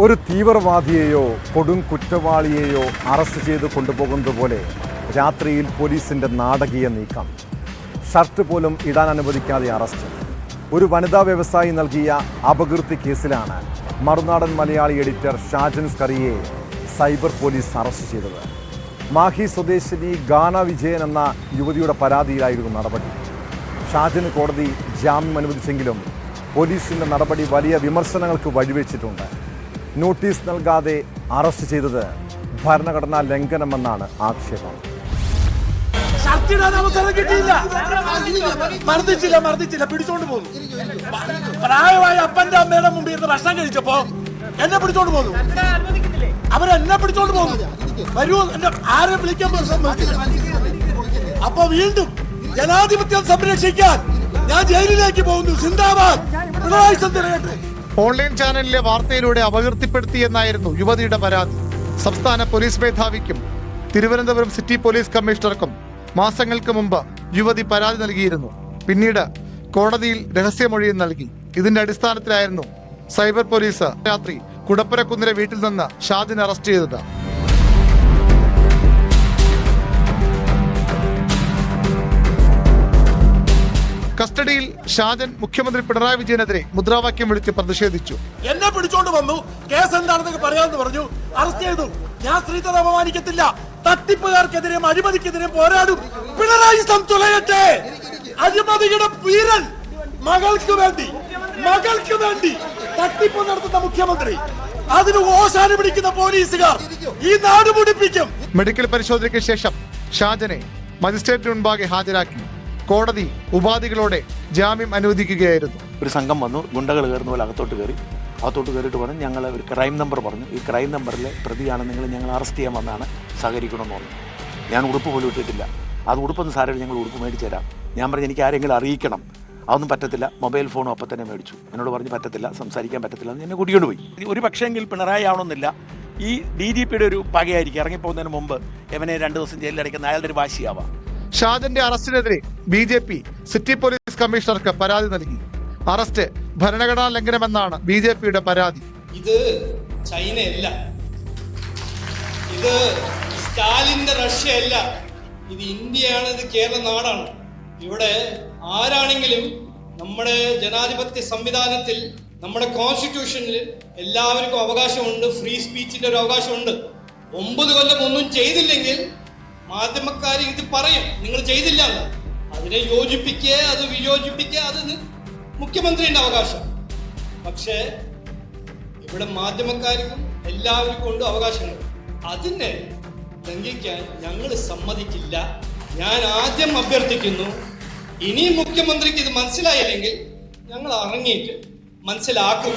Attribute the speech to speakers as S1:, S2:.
S1: ഒരു തീവ്രവാദിയെയോ കൊടും കുറ്റവാളിയെയോ അറസ്റ്റ് ചെയ്ത് കൊണ്ടുപോകുന്നത് പോലെ രാത്രിയിൽ പോലീസിന്റെ നാടകീയ നീക്കം. ഷർട്ട് പോലും ഇടാൻ അനുവദിക്കാതെ അറസ്റ്റ്. ഒരു വനിതാ വ്യവസായി നൽകിയ അപകീർത്തി കേസിലാണ് Marunadan Malayali editor Shajan Scaria cyber police arrest ചെയ്തത്. മാഹി സ്വദേശിനി ഗാന വിജയൻ എന്ന യുവതിയുടെ പരാതിയിലായിരുന്നു നടപടി. ഷാജന് കോടതി ജാമ്യം അനുവദിച്ചെങ്കിലും പോലീസിന്റെ നടപടി വലിയ വിമർശനങ്ങൾക്ക് വഴിവെച്ചിട്ടുണ്ട്. നോട്ടീസ് നൽകാതെ അറസ്റ്റ് ചെയ്തത് ഭരണഘടനാ ലംഘനമെന്നാണ് ആക്ഷേപം.
S2: അവസരം കിട്ടിയില്ല മർദ്ദിച്ചില്ല മർദ്ദിച്ചില്ല. പിടിച്ചോണ്ട് പോന്നു. പ്രായമായ അപ്പന്റെ അമ്മയുടെ മുമ്പിൽ ഇരുന്ന് ഭക്ഷണം കഴിച്ചപ്പോ എന്നെ പിടിച്ചോണ്ട് പോന്നു. അവരെന്നെ പിടിച്ചോണ്ട് പോന്നു. വരൂ എന്നെ ആരെ വിളിക്കാൻ അപ്പൊ വീണ്ടും ജനാധിപത്യം സംരക്ഷിക്കാൻ ഞാൻ ജയിലിലേക്ക് പോകുന്നു. സിന്ദാബാദ് പിണറായി സന്ദ്രേട്ട്
S3: ഓൺലൈൻ ചാനലിലെ വാർത്തയിലൂടെ അപകീർത്തിപ്പെടുത്തിയെന്നായിരുന്നു യുവതിയുടെ പരാതി. സംസ്ഥാന പോലീസ് മേധാവിക്കും തിരുവനന്തപുരം സിറ്റി പോലീസ് കമ്മീഷണർക്കും മാസങ്ങൾക്ക് മുമ്പ് യുവതി പരാതി നൽകിയിരുന്നു. പിന്നീട് കോടതിയിൽ രഹസ്യമൊഴിയും നൽകി. ഇതിന്റെ അടിസ്ഥാനത്തിലായിരുന്നു സൈബർ പോലീസ് രാത്രി കുടപ്പുരക്കുന്നിലെ വീട്ടിൽ നിന്ന് ഷാദിനെ അറസ്റ്റ് ചെയ്തത്. കസ്റ്റഡിയിൽ ഷാജൻ മുഖ്യമന്ത്രി പിണറായി വിജയനെതിരെ മുദ്രാവാക്യം വിളിച്ച് പ്രതിഷേധിച്ചു.
S2: എന്നെ പിടിച്ചോണ്ട് വന്നു. കേസ് എന്താണെന്നൊക്കെ പറയാമെന്ന് പറഞ്ഞു. അറസ്റ്റ് ചെയ്തു. ഞാൻ സ്ത്രീത്വം അപമാനിക്കത്തില്ല. തട്ടിപ്പുകാർക്കെതിരെയും അഴിമതിക്കെതിരെയും പോരാടും. പിണറായി തുലയട്ടെ അഴിമതിയുടെ വീരൻ മകൾക്ക് വേണ്ടി മകൾക്ക് വേണ്ടി തട്ടിപ്പ് നടത്തുന്ന മുഖ്യമന്ത്രി. അതിന് ഓശാന പിടിക്കുന്ന പോലീസുകാർ ഈ നാട് മുടിപ്പിക്കും.
S3: മെഡിക്കൽ പരിശോധനയ്ക്ക് ശേഷം ഷാജനെ മജിസ്ട്രേറ്റിന് മുൻപാകെ ഹാജരാക്കി. കോടതി ഉപാധികളോടെ ജാമ്യം അനുവദിക്കുകയായിരുന്നു.
S4: ഒരു സംഘം വന്നു ഗുണ്ടകൾ കയറുന്ന പോലെ അകത്തോട്ട് കയറി. അകത്തോട്ട് കയറിയിട്ട് പറഞ്ഞു ഞങ്ങൾ ഒരു ക്രൈം നമ്പർ പറഞ്ഞു. ഈ ക്രൈം നമ്പറിലെ പ്രതിയാണ് നിങ്ങൾ ഞങ്ങൾ അറസ്റ്റ് ചെയ്യാൻ വന്നാണ് സഹകരിക്കണമെന്ന് പറഞ്ഞു. ഞാൻ ഉടുപ്പ് പോലും ഇട്ടിട്ടില്ല. അത് ഉടുപ്പൊന്നും സാരമില്ല ഞങ്ങൾ ഉടുപ്പ് മേടിച്ചു തരാം. ഞാൻ പറഞ്ഞു എനിക്ക് ആരെങ്കിലും അറിയിക്കണം. അതൊന്നും പറ്റത്തില്ല. മൊബൈൽ ഫോണും അപ്പം തന്നെ മേടിച്ചു. എന്നോട് പറഞ്ഞ് പറ്റത്തില്ല സംസാരിക്കാൻ പറ്റത്തില്ല. എന്ന് എന്നെ കൂട്ടിക്കൊണ്ട് പോയി. ഒരു പക്ഷേങ്കിൽ പിണറായി ആവണമെന്നില്ല. ഈ ഡി ജി പിയുടെ ഒരു പകയായിരിക്കും. ഇറങ്ങിപ്പോകുന്നതിന് മുമ്പ് എവനെ രണ്ട് ദിവസം ജയിലിൽ അടയ്ക്കുന്ന അയാളുടെ ഒരു വാശിയാവാം.
S3: ഷാജന്റെ അറസ്റ്റിനെതിരെ B J P city police കമ്മീഷണർക്ക് പരാതി നൽകി. അറസ്റ്റ് ഭരണഘടനാ ലംഘനമെന്നാണ് ബി ജെ പിയുടെ പരാതി.
S5: ഇത് ചൈനയല്ല. ഇത് സ്റ്റാലിന്റെ റഷ്യ അല്ല ഇത് ഇന്ത്യയാണ് ഇത് കേരള നാടാണ്. ഇവിടെ ആരാണെങ്കിലും നമ്മുടെ ജനാധിപത്യ സംവിധാനത്തിൽ നമ്മുടെ കോൺസ്റ്റിറ്റ്യൂഷനിൽ എല്ലാവർക്കും അവകാശമുണ്ട് ഫ്രീ സ്പീച്ചിന്റെ ഒരു അവകാശമുണ്ട്. ഒമ്പത് കൊല്ലം ഒന്നും ചെയ്തില്ലെങ്കിൽ മാധ്യമക്കാർ ഇത് പറയും. നിങ്ങൾ ചെയ്തില്ല അതിനെ യോജിപ്പിക്കുക അത് വിയോജിപ്പിക്കുക അത് മുഖ്യമന്ത്രിയുടെ അവകാശം. പക്ഷേ ഇവിടെ മാധ്യമക്കാർക്കും എല്ലാവർക്കും ഉണ്ട് അവകാശങ്ങൾ. അതിനെ ലംഘിക്കാൻ ഞങ്ങൾ സമ്മതിക്കില്ല ഞാൻ ആദ്യം അഭ്യർത്ഥിക്കുന്നു ഇനി മുഖ്യമന്ത്രിക്ക് ഇത് മനസ്സിലായില്ലെങ്കിൽ ഞങ്ങൾ ഇറങ്ങിയിട്ട് മനസ്സിലാക്കും.